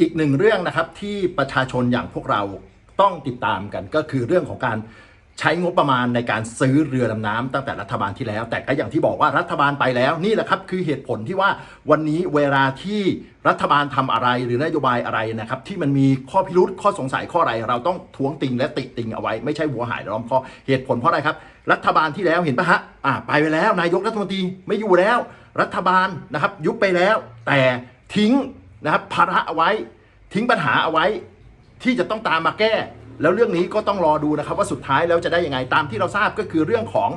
อีกหนึ่งเรื่องนะครับที่ประชาชนอย่างพวกเราต้องติดตามกันก็คือเรื่องของการใช้งบประมาณในการซื้อเรือดำน้ำตั้งแต่รัฐบาลที่แล้ว แต่ก็อย่างที่บอกว่ารัฐบาลไปแล้วนี่แหละครับคือเหตุผลที่ว่าวันนี้เวลาที่รัฐบาลทำอะไรหรือนโยบายอะไรนะครับที่มันมีข้อพิรุษข้อสงสัยข้ออะไร เราต้องท้วงติงและติติงเอาไว้ไม่ใช่หัวหายล้อมคอเหตุผลเพราะอะไรครับ รัฐบาลที่แล้วเห็นปะฮะอ่าไปไปแล้ว นายกรัฐมนตรีไม่อยู่แล้ว รัฐบาลนะครับยุบไปแล้ว แต่ทิ้ง นะครับภาระเอาไว้ทิ้งปัญหาเอาไว้ ที่จะต้องตามมาแก้ แล้วเรื่องนี้ก็ต้องรอดูนะครับว่าสุดท้ายแล้วจะได้ยังไงตามที่เราทราบก็คือเรื่องของ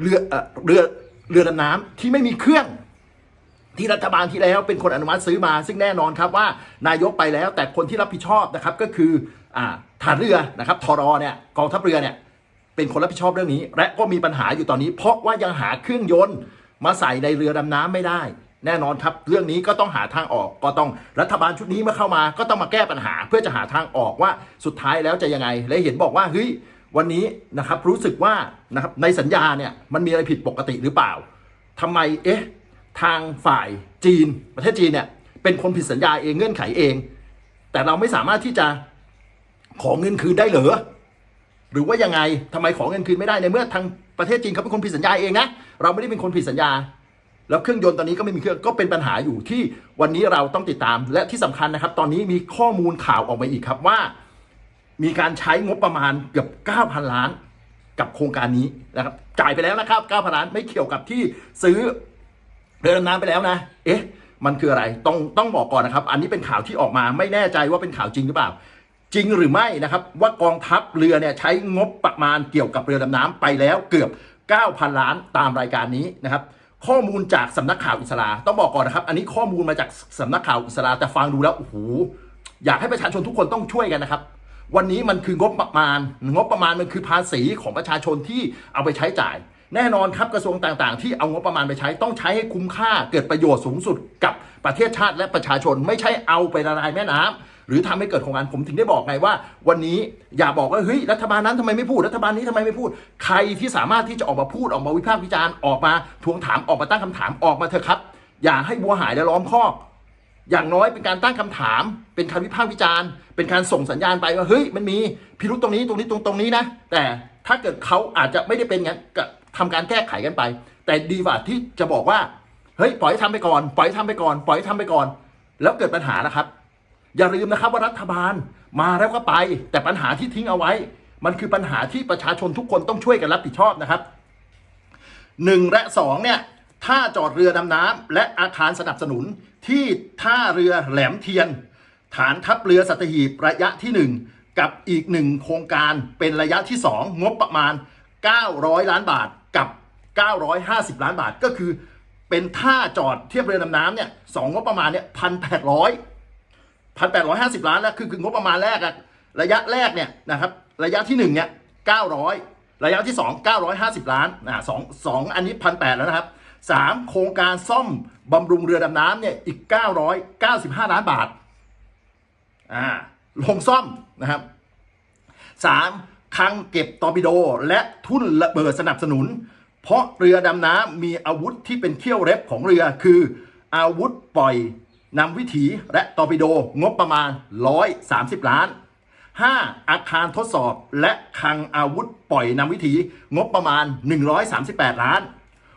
เรือเรือเรือดำน้ำที่ไม่มีเครื่องที่รัฐบาลที่แล้วเป็นคนอนุมัติซื้อมา ซึ่งแน่นอนครับว่านายกไปแล้ว แต่คนที่รับผิดชอบนะครับก็คือฐานเรือนะครับทรอเนี่ยกองทัพเรือเนี่ยเป็นคนรับผิดชอบเรื่องนี้ และก็มีปัญหาอยู่ตอนนี้ เพราะว่ายังหาเครื่องยนต์มาใส่ในเรือดำน้ำไม่ได้ แน่นอนครับเรื่องนี้ก็ต้องหาทางออกก็ต้องรัฐบาลชุดนี้เมื่อเข้ามาก็ต้องมาแก้ปัญหา เพื่อจะหาทางออกว่าสุดท้ายแล้วจะยังไง และเห็นบอกว่าเฮ้ยวันนี้นะครับรู้สึกว่านะครับในสัญญาเนี่ยมันมีอะไรผิดปกติหรือเปล่าทำไมเอ๊ะทางฝ่ายจีน ประเทศจีนเนี่ยเป็นคนผิดสัญญาเองเงื่อนไขเอง แต่เราไม่สามารถที่จะขอเงินคืนได้เหรอหรือว่ายังไงทำไมขอเงินคืนไม่ได้ในเมื่อทางประเทศจีนเขาเป็นคนผิดสัญญาเองนะเราไม่ได้เป็นคนผิดสัญญา แล้วเครื่องยนต์ตอนนี้ก็ไม่มีเครื่องก็เป็นปัญหาอยู่ที่วันนี้เราต้องติดตาม และที่สำคัญนะครับ ตอนนี้มีข้อมูลข่าวออกมาอีกครับว่า มีการใช้งบประมาณเกือบ 9,000 ล้าน กับโครงการนี้นะครับจ่ายไปแล้วนะครับ 9,000 ล้านไม่เกี่ยวกับที่ซื้อเรือดำน้ำไปแล้วนะ เอ๊ะ มันคืออะไรต้องต้องบอกก่อนนะครับ อันนี้เป็นข่าวที่ออกมาไม่แน่ใจว่าเป็นข่าวจริงหรือเปล่า จริงหรือไม่นะครับ ว่ากองทัพเรือเนี่ยใช้งบประมาณเกี่ยวกับเรือดำน้ำไปแล้วเกือบ 9,000 ล้านตามรายการนี้นะครับ ข้อมูลจากสำนักข่าวอิสราต้องบอกก่อนนะครับ อันนี้ข้อมูลมาจากสำนักข่าวอิสราแต่ฟังดูแล้วโอ้โหอยากให้ประชาชนทุกคนต้องช่วยกันนะครับ วันนี้มันคืองบประมาณ งบประมาณมันคือภาษีของประชาชนที่เอาไปใช้จ่าย แน่นอนครับกระทรวงต่างๆ ที่เอางบประมาณไปใช้ต้องใช้ให้คุ้มค่าเกิดประโยชน์สูงสุดกับประเทศชาติและประชาชนไม่ใช่เอาไปละลายแม่น้ำ หรือทำให้เกิดโครงการผมถึงได้บอกไงว่า วันนี้อย่าบอกว่าเฮ้ยรัฐบาลนั้นทำไมไม่พูดรัฐบาลนี้ทำไมไม่พูด ใครที่สามารถที่จะออกมาพูดออกมาวิพากษ์วิจารณ์ออกมาทวงถามออกมาตั้งคำถามออกมาเถอะครับ อย่าให้บัวหายและล้อมคอกอย่างน้อยเป็นการตั้งคำถาม เป็นการวิพากษ์วิจารณ์ เป็นการส่งสัญญาณไปว่าเฮ้ยมันมีพิรุษตรงนี้ตรงนี้ตรงตรงนี้นะ แต่ถ้าเกิดเขาอาจจะไม่ได้เป็นงั้นก็ทำการแก้ไขกันไป แต่ดีกว่าที่จะบอกว่าเฮ้ยปล่อยให้ทำไปก่อน ปล่อยให้ทำไปก่อน ปล่อยให้ทำไปก่อน แล้วเกิดปัญหานะครับ อย่าลืมนะครับว่ารัฐบาลมาแล้วก็ไป แต่ปัญหาที่ทิ้งเอาไว้ มันคือปัญหาที่ประชาชนทุกคนต้องช่วยกันรับผิดชอบนะครับหนึ่งและสองเนี่ยท่าจอดเรือดำน้ำและอาคารสนับสนุนที่ท่าเรือแหลมเทียน ฐานทัพเรือสัตหีบระยะที่หนึ่งกับอีกหนึ่งโครงการเป็นระยะที่สองงบประมาณ 900 ล้านบาทกับ 950 ล้านบาทก็คือเป็นท่าจอดเทียบเรือดำน้ำเนี่ยสองงบประมาณเนี่ยพันแปดร้อย พันแปดร้อยห้าสิบล้านแล้วคือคืองบประมาณแรกอะระยะแรกเนี่ยนะครับระยะที่หนึ่งเนี่ยเก้าร้อยระยะที่สองเก้าร้อยห้าสิบล้านอ่าสองสองอันนี้พันแปดแล้วนะครับสามโครงการซ่อมบำรุงเรือดำน้ำเนี่ยอีกเก้าร้อยเก้าสิบห้าล้านบาทอ่าลงซ่อมนะครับสามคลังเก็บตอร์ปิโดและทุ่นระเบิดสนับสนุน เพราะเรือดำน้ำมีอาวุธที่เป็นเขี้ยวเร็บของเรือคืออาวุธปล่อย นำวิถีและตอร์ปิโดงบประมาณ 130 ล้าน 5. อาคารทดสอบและคลังอาวุธปล่อยนำวิถีงบประมาณ 138 ล้าน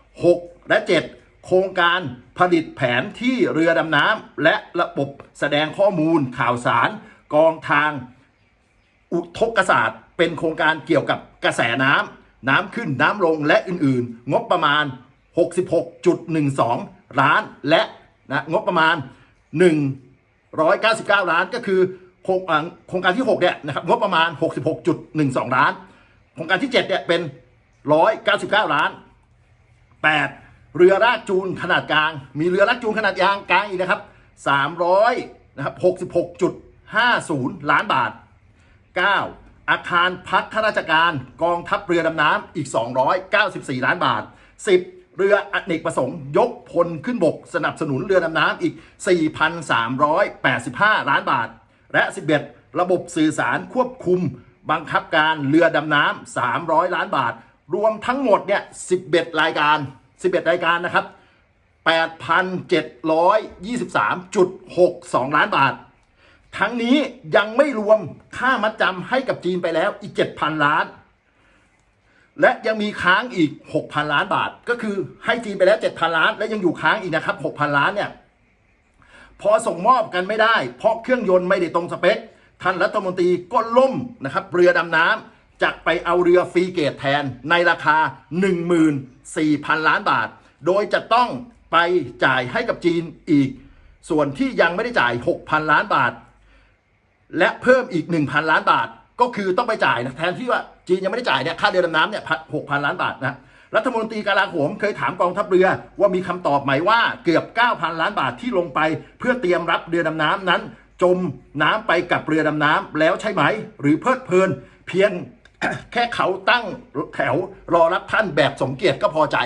6 และ 7 โครงการผลิตแผนที่เรือดำน้ำและระบบแสดงข้อมูลข่าวสาร กองทางอุทกศาสตร์ เป็นโครงการเกี่ยวกับกระแสน้ำน้ำขึ้นน้ำลงและอื่นๆ งบประมาณ 66.12 ล้านและนะงบประมาณ 199 ล้านก็คือโครงโครงการที่6เนี่ยนะครับงบประมาณ 66.12 ล้าน โครงการที่7เนี่ยเป็น 199 ล้าน 8. เรือลากจูนขนาดกลาง มีเรือลากจูนขนาดยางกลางอีกนะครับ 300นะครับ66.50 ล้านบาท 9. อาคารพักข้าราชการกองทัพเรือดำน้ำอีก 294 ล้านบาท 10. เรืออเนกประสงค์ ยกพลขึ้นบก สนับสนุนเรือดำน้ำอีก 4,385 ล้านบาท และ 11. ระบบสื่อสารควบคุม บังคับการเรือดำน้ำ300 ล้านบาท รวมทั้งหมดเนี่ย 11 รายการ 11 รายการนะครับ 8,723.62 ล้านบาท ทั้งนี้ยังไม่รวมค่ามัดจำให้กับจีนไปแล้วอีก 7,000 ล้าน และยังมีค้างอีก 6,000 ล้านบาท ก็คือให้จีนไปแล้ว 7,000 ล้าน และยังอยู่ค้างอีกนะครับ 6,000 ล้านเนี่ย พอส่งมอบกันไม่ได้ เพราะเครื่องยนต์ไม่ได้ตรงสเปค ท่านรัฐมนตรีก็ล่มนะครับ เรือดำน้ำจะไปเอาเรือฟรีเกตแทนในราคา 14,000 ล้านบาท โดยจะต้องไปจ่ายให้กับจีนอีก ส่วนที่ยังไม่ได้จ่าย 6,000 ล้านบาท และเพิ่มอีก 1,000 ล้านบาท ก็คือต้องไปจ่ายนะแทนที่ว่าจีนยังไม่ได้จ่ายเนี่ยค่าเรือดำน้ำเนี่ยหกพันล้านบาทนะรัฐมนตรีกาลาโหมเคยถามกองทัพเรือว่ามีคำตอบไหมว่าเกือบ 9,000 ล้านบาทที่ลงไป เพื่อเตรียมรับเรือดำน้ำนั้น จมน้ำไปกับเรือดำน้ำแล้วใช่ไหม หรือเพลิดเพลิน เพียงแค่เขาตั้งแถวรอรับท่านแบบสมเกียรติก็พอใจ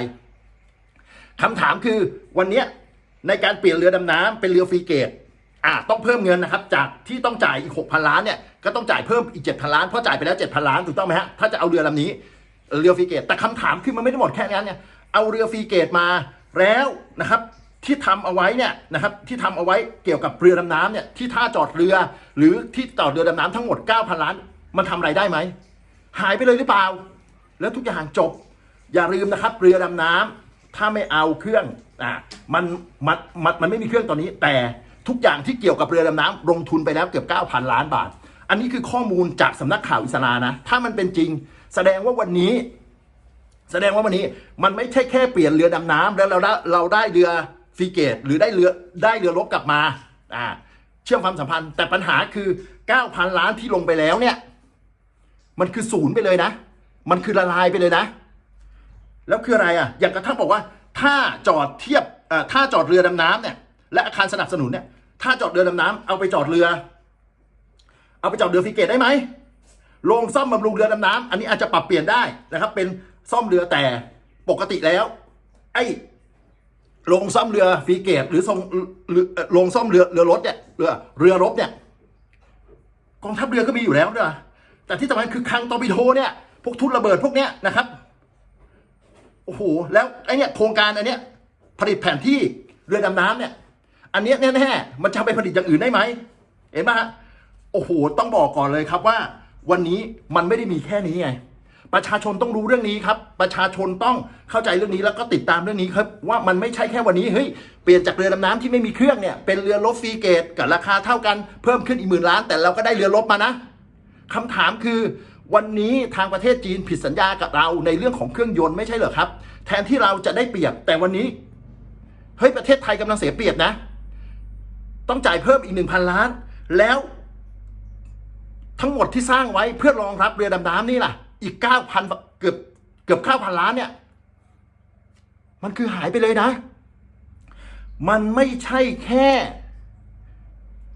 คำถามคือวันนี้ในการเปลี่ยนเรือดำน้ำเป็นเรือฟรีเกต อ่าต้องเพิ่มเงินนะครับจากที่ต้องจ่ายอีก6,000ล้านเนี่ยก็ต้องจ่ายเพิ่มอีก7,000ล้านเพราะจ่ายไปแล้ว7,000ล้านถูกต้องไหมฮะถ้าจะเอาเรือลำนี้เรือฟรีเกตแต่คำถามคือมันไม่ได้หมดแค่นั้นเนี่ยเอาเรือฟรีเกตมาแล้วนะครับที่ทำเอาไว้เนี่ยนะครับที่ทำเอาไว้เกี่ยวกับเรือดำน้ำเนี่ยที่ท่าจอดเรือ หรือที่จอดเรือดำน้ำทั้งหมด 9,000 ล้าน มันทำอะไรได้ไหม หายไปเลยหรือเปล่า แล้วทุกอย่างจบ อย่าลืมนะครับเรือดำน้ำถ้าไม่เอาเครื่องอะมันมันมันมันไม่มีเครื่องตอนนี้แต่ ทุกอย่างที่เกี่ยวกับเรือดำน้ำลงทุนไปแล้วเกือบ 9,000 ล้านบาท อันนี้คือข้อมูลจากสำนักข่าวอิสรานะ ถ้ามันเป็นจริง แสดงว่าวันนี้ แสดงว่าวันนี้มันไม่ใช่แค่เปลี่ยนเรือดำน้ำแล้วเราได้เราได้เรือฟรีเกต หรือได้เรือได้เรือรบกลับมาอ่าเชื่อมความสัมพันธ์ แต่ปัญหาคือ 9,000 ล้านที่ลงไปแล้วเนี่ย มันคือศูนย์ไปเลยนะ มันคือละลายไปเลยนะ แล้วคืออะไรอะ อย่างกระทั่งบอกว่า ถ้าจอดเทียบเอ่อถ้าจอดเรือดำน้ำเนี่ย และอาคารสนับสนุนเนี่ยถ้าจอดเรือดำน้ำเอาไปจอดเรือ เอาไปจอดเรือฟรีเกตได้ไหมโรงซ่อมบำรุงเรือดำน้ำอันนี้อาจจะปรับเปลี่ยนได้นะครับ เป็นซ่อมเรือแต่ปกติแล้ว ไอ้โรงซ่อมเรือฟรีเกต หรือทรงโรงซ่อมเรือเรือรถเนี่ยเรือเรือรบเนี่ยกองทัพเรือก็มีอยู่แล้วนะแต่ที่สำคัญคือคลังตอร์ปิโดเนี่ยพวกทุ่นระเบิดพวกเนี้ยนะครับโอ้โหแล้วไอเนี้ยโครงการอันเนี้ยผลิตแผนที่เรือดำน้ำเนี่ย อันนี้แน่ๆมันจะไปผลิตอย่างอื่นได้ไหมเห็นไหมฮะโอ้โหต้องบอกก่อนเลยครับว่า วันนี้มันไม่ได้มีแค่นี้ไงประชาชนต้องรู้เรื่องนี้ครับ ประชาชนต้องเข้าใจเรื่องนี้แล้วก็ติดตามเรื่องนี้ครับ ว่ามันไม่ใช่แค่วันนี้เฮ้ยเปลี่ยนจากเรือดำน้ำที่ไม่มีเครื่องเนี่ยเป็นเรือรบฟรีเกตกับราคาเท่ากันเพิ่มขึ้นอีกหมื่นล้าน แต่เราก็ได้เรือรบมานะคำถามคือ วันนี้ทางประเทศจีนผิดสัญญากับเราในเรื่องของเครื่องยนต์ไม่ใช่เหรอครับ แทนที่เราจะได้เปรียบแต่วันนี้เฮ้ยประเทศไทยกำลังเสียเปรียบนะ ต้องจ่ายเพิ่มอีกหนึ่งพันล้าน แล้วทั้งหมดที่สร้างไว้เพื่อรองรับเรือดำน้ำนี่ล่ะ อีกเก้าพันเกือบเกือบเก้าพันล้านเนี่ย มันคือหายไปเลยนะ มันไม่ใช่แค่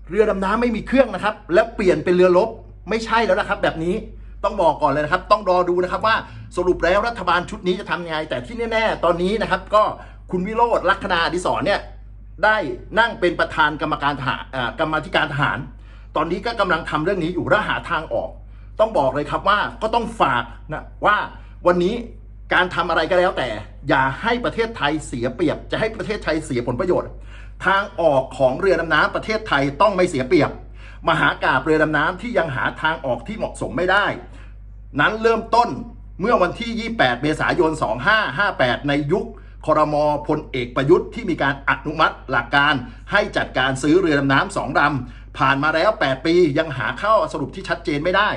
เรือดำน้ำไม่มีเครื่องนะครับ แล้วเปลี่ยนเป็นเรือรบไม่ใช่แล้วนะครับ แบบนี้ต้องบอกก่อนเลยนะครับ ต้องรอดูนะครับว่าสรุปแล้วรัฐบาลชุดนี้จะทำยังไง แต่ที่แน่ ๆ ตอนนี้นะครับ ก็คุณวิโรธลัคนาดิศรเนี่ย ได้นั่งเป็นประธานกรรมการทหารกรรมธิการทหาร ตอนนี้ก็กำลังทำเรื่องนี้อยู่และหาทางออก ต้องบอกเลยครับว่าก็ต้องฝากนะว่าวันนี้การทำอะไรก็แล้วแต่ อย่าให้ประเทศไทยเสียเปรียบ จะให้ประเทศไทยเสียผลประโยชน์ ทางออกของเรือดำน้ำประเทศไทยต้องไม่เสียเปรียบ มหากาบเรือดำน้ำที่ยังหาทางออกที่เหมาะสมไม่ได้ นั้นเริ่มต้นเมื่อวันที่ 28 เมษายน 2558 ในยุค ครมพลเอกประยุทธ์ที่มีการอนุมัติหลักการให้จัดการซื้อเรือดำน้ำสองลำผ่านมาแล้ว 8 ปียังหาข้อสรุปที่ชัดเจนไม่ได้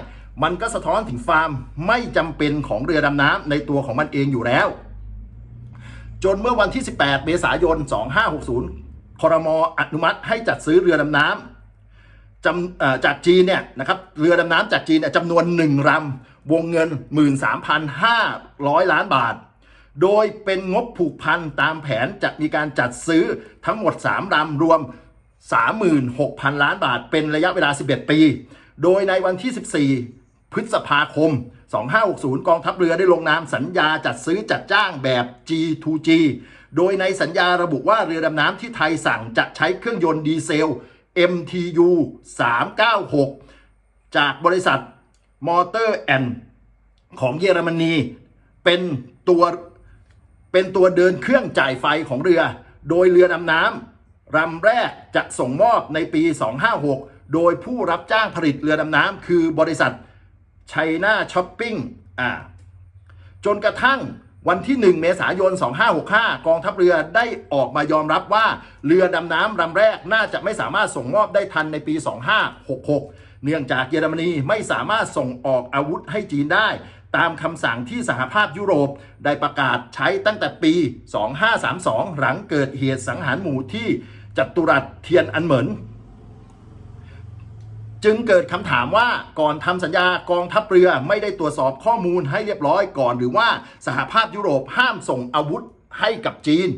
มันก็สะท้อนถึงความไม่จำเป็นของเรือดำน้ำในตัวของมันเองอยู่แล้ว จนเมื่อวันที่ 18 เมษายน 2560ครมอนุมัติให้จัดซื้อเรือดำน้ำจำจากจีนเนี่ยนะครับเรือดำน้ำจากจีนเนี่ยจำนวนหนึ่งลำวงเงิน 13,500 ล้านบาท โดยเป็นงบผูกพันตามแผนจะมีการจัดซื้อทั้งหมด 3ลำรวม 36,000 ล้านบาท เป็นระยะเวลา 11 ปี โดยในวันที่ 14 พฤษภาคม 2560 กองทัพเรือได้ลงนามสัญญาจัดซื้อจัดจ้างแบบ G2G โดยในสัญญาระบุว่าเรือดำน้ำที่ไทยสั่งจะใช้เครื่องยนต์ดีเซล MTU 396 จากบริษัทมอเตอร์แอนของเยอรมนี เป็นตัว เป็นตัวเดินเครื่องจ่ายไฟของเรือ โดยเรือดำน้ำลำแรกจะส่งมอบในปี 256 โดยผู้รับจ้างผลิตเรือดำน้ำคือบริษัทไชน่าช้อปปิ้งอ่าจนกระทั่งวันที่ 1 เมษายน 2565 กองทัพเรือได้ออกมายอมรับว่าเรือดำน้ำลำแรกน่าจะไม่สามารถส่งมอบได้ทันในปี 2566 เนื่องจากเยอรมนีไม่สามารถส่งออกอาวุธให้จีนได้ ตามคำสั่งที่สหภาพยุโรปได้ประกาศใช้ตั้งแต่ปี 2532 หลังเกิดเหตุสังหารหมู่ที่จัตุรัสเทียนอันเหมินจึงเกิดคำถามว่าก่อนทำสัญญากองทัพเรือไม่ได้ตรวจสอบข้อมูลให้เรียบร้อยก่อน หรือว่าสหภาพยุโรปห้ามส่งอาวุธให้กับจีน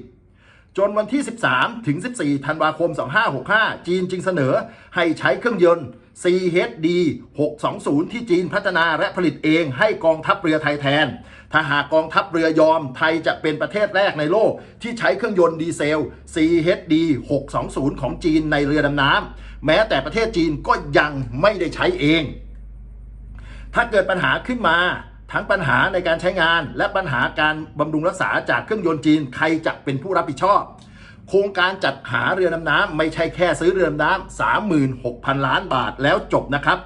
จนวันที่ 13 ถึง 14 ธันวาคม 2565 จีนจึงเสนอให้ใช้เครื่องยนต์ CHD 620 ที่จีนพัฒนาและผลิตเองให้กองทัพเรือไทยแทน ถ้าหากกองทัพเรือยอมไทยจะเป็นประเทศแรกในโลก ที่ใช้เครื่องยนต์ดีเซล CHD 620 ของจีนในเรือดำน้ำแม้แต่ประเทศจีนก็ยังไม่ได้ใช้เอง ถ้าเกิดปัญหาขึ้นมาทั้งปัญหาในการใช้งานและปัญหาการบำรุงรักษาจากเครื่องยนต์จีนใครจะเป็นผู้รับผิดชอบ โครงการจัดหาเรือดำน้ำไม่ใช่แค่ซื้อเรือดำน้ำ36,000 ล้านบาทแล้วจบนะครับ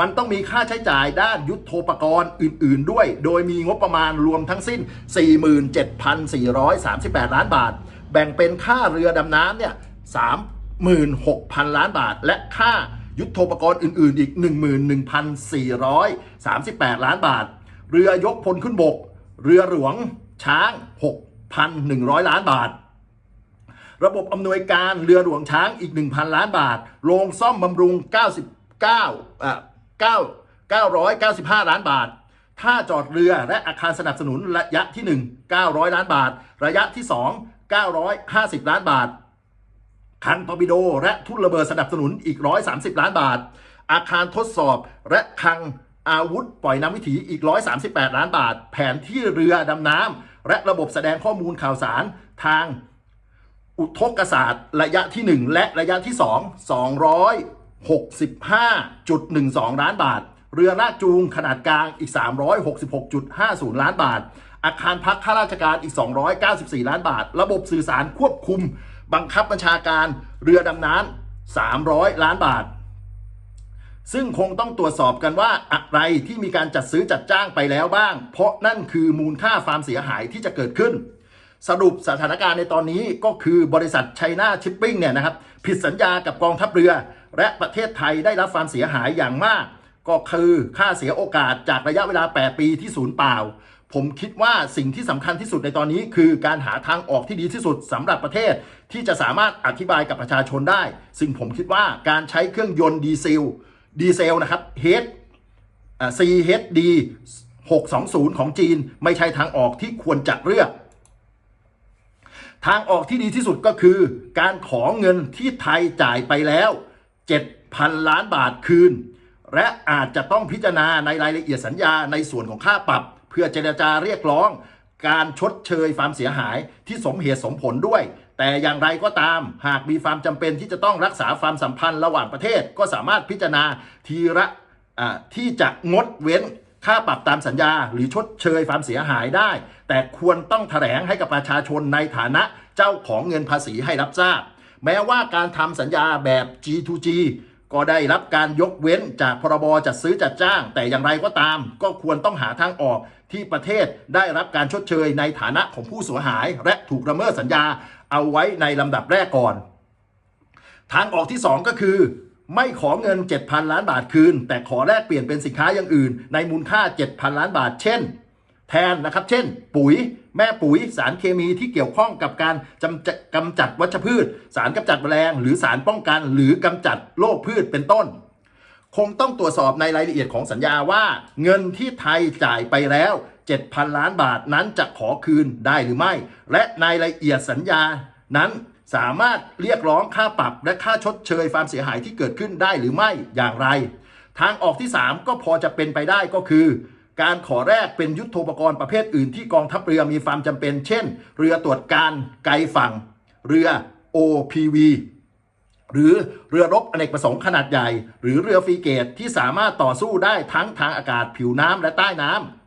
มันต้องมีค่าใช้จ่ายด้านยุทโธปกรณ์อื่น ๆ ด้วย โดยมีงบประมาณรวมทั้งสิ้น 47,438 ล้านบาท แบ่งเป็นค่าเรือดำน้ำเนี่ย36,000 ล้านบาท และค่ายุทโธปกรณ์อื่น ๆ อีก 11,438 ล้านบาท เรือยกพลขึ้นบก เรือหลวงช้าง 6,100 ล้านบาท ระบบอำนวยการเรือหลวงช้างอีก 1,000 ล้านบาท โรงซ่อมบำรุง 99อะ9 995 ล้านบาทท่าจอดเรือและอาคารสนับสนุนระยะที่ 1 900 ล้านบาท ระยะที่ 2 950 ล้านบาท คันทอร์ปิโด และทุ่นระเบิดสนับสนุนอีก 130 ล้านบาท อาคารทดสอบและคลังอาวุธปล่อยน้ำวิถีอีก 138 ล้านบาท แผนที่เรือดำน้ำและระบบแสดงข้อมูลข่าวสารทาง อุทกศาสตร์ระยะที่ 1 และระยะที่ 2 265.12 ล้านบาท เรือลากจูงขนาดกลางอีก 366.50 ล้านบาท อาคารพักข้าราชการอีก 294 ล้านบาท ระบบสื่อสารควบคุม บังคับบัญชาการเรือดำน้ำ300 ล้านบาท ซึ่งคงต้องตรวจสอบกันว่าอะไรที่มีการจัดซื้อจัดจ้างไปแล้วบ้าง เพราะนั่นคือมูลค่าความเสียหายที่จะเกิดขึ้น สรุปสถานการณ์ในตอนนี้ก็คือบริษัทไชน่าชิปปิ้งเนี่ยนะครับผิดสัญญากับกองทัพเรือ และประเทศไทยได้รับความเสียหายอย่างมาก ก็คือค่าเสียโอกาสจากระยะเวลา 8 ปีที่ศูนย์เปล่า ผมคิดว่าสิ่งที่สำคัญที่สุดในตอนนี้ คือการหาทางออกที่ดีที่สุดสำหรับประเทศ ที่จะสามารถอธิบายกับประชาชนได้ ซึ่งผมคิดว่าการใช้เครื่องยนต์ดีเซลดีเซลนะครับเฮด CHD 620 ของจีน ไม่ใช่ทางออกที่ควรจะเลือก ทางออกที่ดีที่สุดก็คือ การขอเงินที่ไทยจ่ายไปแล้ว 7,000 ล้านบาทคืน และอาจจะต้องพิจารณาในรายละเอียดสัญญาในส่วนของค่าปรับ เพื่อเจรจาเรียกร้อง การชดเชยความเสียหายที่สมเหตุสมผลด้วย แต่อย่างไรก็ตาม หากมีความจำเป็นที่จะต้องรักษาความสัมพันธ์ระหว่างประเทศก็สามารถพิจารณาทีละที่จะงดเว้น ค่าปรับตามสัญญาหรือชดเชยความเสียหายได้ แต่ควรต้องแถลงให้กับประชาชนในฐานะเจ้าของเงินภาษีให้รับทราบ แม้ว่าการทำสัญญาแบบ G2G ก็ได้รับการยกเว้นจากพรบจัดซื้อจัดจ้าง แต่อย่างไรก็ตาม ก็ควรต้องหาทางออกที่ประเทศได้รับการชดเชยในฐานะของผู้เสียหาย และถูกละเมิดสัญญาเอาไว้ในลำดับแรกก่อน ทางออกที่ 2 ก็คือ ไม่ขอเงิน 7,000 ล้านบาทคืน แต่ขอแลกเปลี่ยนเป็นสินค้าอย่างอื่น ในมูลค่า 7,000 ล้านบาท เช่น แทนนะครับ เช่น ปุ๋ย แม่ปุ๋ย สารเคมีที่เกี่ยวข้องกับการจำจะกำจัดวัชพืช สารกำจัดแมลง หรือสารป้องกันหรือกำจัดโรคพืชเป็นต้น คงต้องตรวจสอบในรายละเอียดของสัญญาว่า เงินที่ไทยจ่ายไปแล้ว 7,000 ล้านบาทนั้นจะขอคืนได้หรือไม่ และในรายละเอียดสัญญานั้น สามารถเรียกร้องค่าปรับและค่าชดเชยความเสียหายที่เกิดขึ้นได้หรือไม่อย่างไร ทางออกที่ 3 ก็พอจะเป็นไปได้ก็คือ การขอแรกเป็นยุทธโธปกรณ์ประเภทอื่นที่กองทัพเรือมีความจำเป็น เช่น เรือตรวจการไกลฝั่ง เรือ OPV หรือเรือรบอเนกประสงค์ขนาดใหญ่ หรือเรือฟรีเกตที่สามารถต่อสู้ได้ทั้งทางอากาศผิวน้ำและใต้น้ำ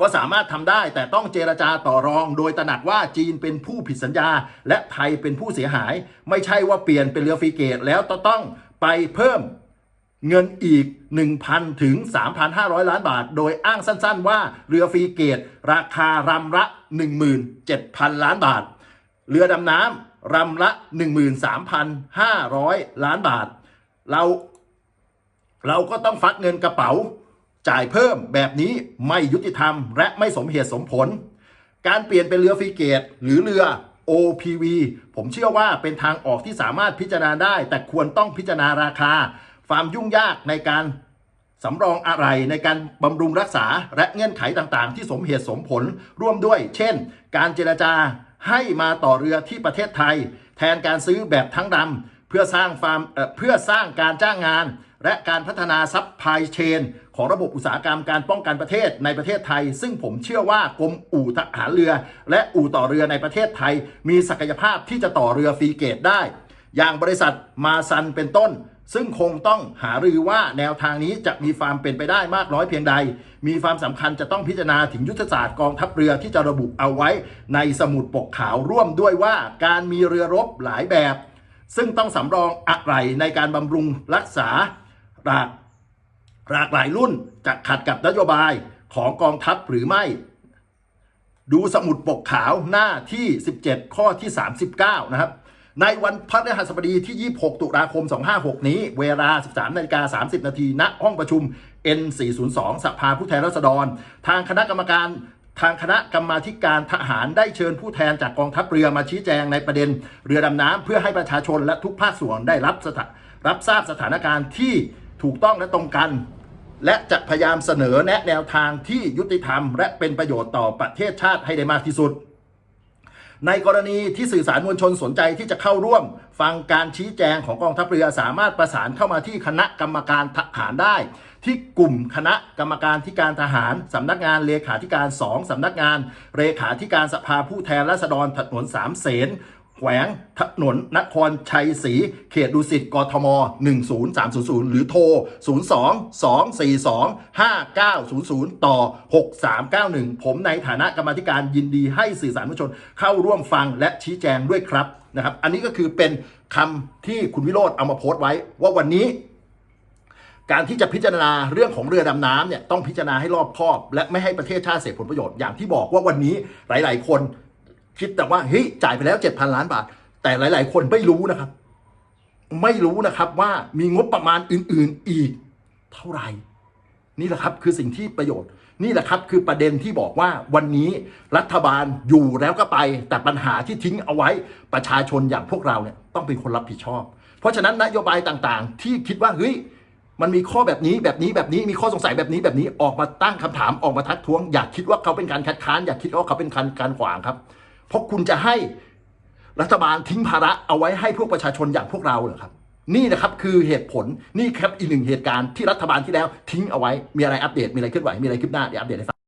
ก็สามารถทำได้แต่ต้องเจรจาต่อรอง โดยตระหนักว่าจีนเป็นผู้ผิดสัญญา และไทยเป็นผู้เสียหาย ไม่ใช่ว่าเปลี่ยนเป็นเรือฟรีเกตแล้วต้องไปเพิ่มเงินอีก 1,000 ถึง 3,500 ล้านบาท โดยอ้างสั้นๆ ว่าเรือฟรีเกต ราคารำละ 17,000 ล้านบาท เรือดำน้ำรำละ 13,500 ล้านบาท เราเราก็ต้องฟักเงินกระเป๋า จ่ายเพิ่มแบบนี้ไม่ยุติธรรม และไม่สมเหตุสมผล การเปลี่ยนเป็นเรือฟรีเกต หรือเรือ OPV ผมเชื่อว่าเป็นทางออกที่สามารถพิจารณาได้ แต่ควรต้องพิจารณาราคา ความยุ่งยากในการสำรองอะไรในการบำรุงรักษาและเงื่อนไขต่างๆ ที่สมเหตุสมผลร่วมด้วย เช่น การเจรจาให้มาต่อเรือที่ประเทศไทย แทนการซื้อแบบทั้งดำเพื่อสร้างฟามเเพื่อสร้างการจ้างงาน และการพัฒนาซัพพลายเชนของระบบอุตสาหกรรมการป้องกันประเทศในประเทศไทย ซึ่งผมเชื่อว่ากรมอู่ทหารเรือ และอู่ต่อเรือในประเทศไทย มีศักยภาพที่จะต่อเรือฟรีเกตได้ อย่างบริษัทมาซันเป็นต้น ซึ่งคงต้องหารือว่าแนวทางนี้จะมีความเป็นไปได้มากน้อยเพียงใด มีความสำคัญจะต้องพิจารณาถึงยุทธศาสตร์กองทัพเรือที่จะระบุเอาไว้ ในสมุดปกขาวร่วมด้วยว่าการมีเรือรบหลายแบบ ซึ่งต้องสำรองอะไรในการบำรุงรักษา หลากหลากหลายรุ่นจะขัดกับนโยบายของกองทัพหรือไม่ ดูสมุดปกขาวหน้าที่ 17 ข้อที่ 39 นะครับ ในวันพฤหัสบดีที่ 26 ตุลาคม 256 นี้ เวลา 13นาฬิกา30 นาทีณห้องประชุม N402 สภาผู้แทนราษฎร ทางคณะกรรมการทางคณะกรรมาการทหารได้เชิญผู้แทนจากกองทัพเรือมาชี้แจงในประเด็น เรือดำน้ำเพื่อให้ประชาชนและทุกภาคส่วนได้รับรับทราบสถานการณ์ที่ ถูกต้องและตรงกัน และจะพยายามเสนอแนะแนวทางที่ยุติธรรม และเป็นประโยชน์ต่อประเทศชาติให้ได้มากที่สุด ในกรณีที่สื่อสารมวลชนสนใจที่จะเข้าร่วม ฟังการชี้แจงของกองทัพเรือสามารถประสานเข้ามาที่คณะกรรมการทหารได้ ที่กลุ่มคณะกรรมการที่การทหารสำนักงานเลขาธิการ 2สำนักงานเลขาธิการสภาผู้แทนราษฎรถนนสามเสน แขวงถนนนครชัยศรีเขตดุสิตกทม 10300 หรือโทร 02-242-5900 ต่อ 6391 ผมในฐานะกรรมธิการยินดีให้สื่อสารมวลชนเข้าร่วมฟังและชี้แจงด้วยครับนะครับ อันนี้ก็คือเป็นคำที่คุณวิโรธเอามาโพสต์ไว้ ว่าวันนี้การที่จะพิจารณาเรื่องของเรือดำน้ำเนี่ยต้องพิจารณาให้รอบคอบ และไม่ให้ประเทศชาติเสียผลประโยชน์อย่างที่บอกว่าวันนี้หลาย ๆ คน คิดแต่ว่าเฮ้ยจ่ายไปแล้ว7,000ล้านบาท แต่หลาย ๆ คนไม่รู้นะครับ ไม่รู้นะครับว่ามีงบประมาณอื่น ๆอีกเท่าไหร่นี่แหละครับคือสิ่งที่ประโยชน์ นี่แหละครับคือประเด็นที่บอกว่าวันนี้รัฐบาลอยู่แล้วก็ไป แต่ปัญหาที่ทิ้งเอาไว้ประชาชนอย่างพวกเราเนี่ยต้องเป็นคนรับผิดชอบ เพราะฉะนั้นนโยบายต่างๆ ที่คิดว่าเฮ้ยมันมีข้อแบบนี้แบบนี้แบบนี้มีข้อสงสัยแบบนี้แบบนี้ออกมาตั้งคำถามออกมาทักท้วง อย่าคิดว่าเขาเป็นการคัดค้านอย่าคิดว่าเขาเป็นการการขวางครับ เพราะคุณจะให้รัฐบาลทิ้งภาระเอาไว้ให้พวกประชาชนอย่างพวกเราเหรอครับ นี่นะครับคือเหตุผลนี่ครับอีกหนึ่งเหตุการณ์ที่รัฐบาลที่แล้วทิ้งเอาไว้มีอะไรอัปเดตมีอะไรเคลื่อนไหวมีอะไรคืบหน้าเดี๋ยวอัปเดตให้ฟัง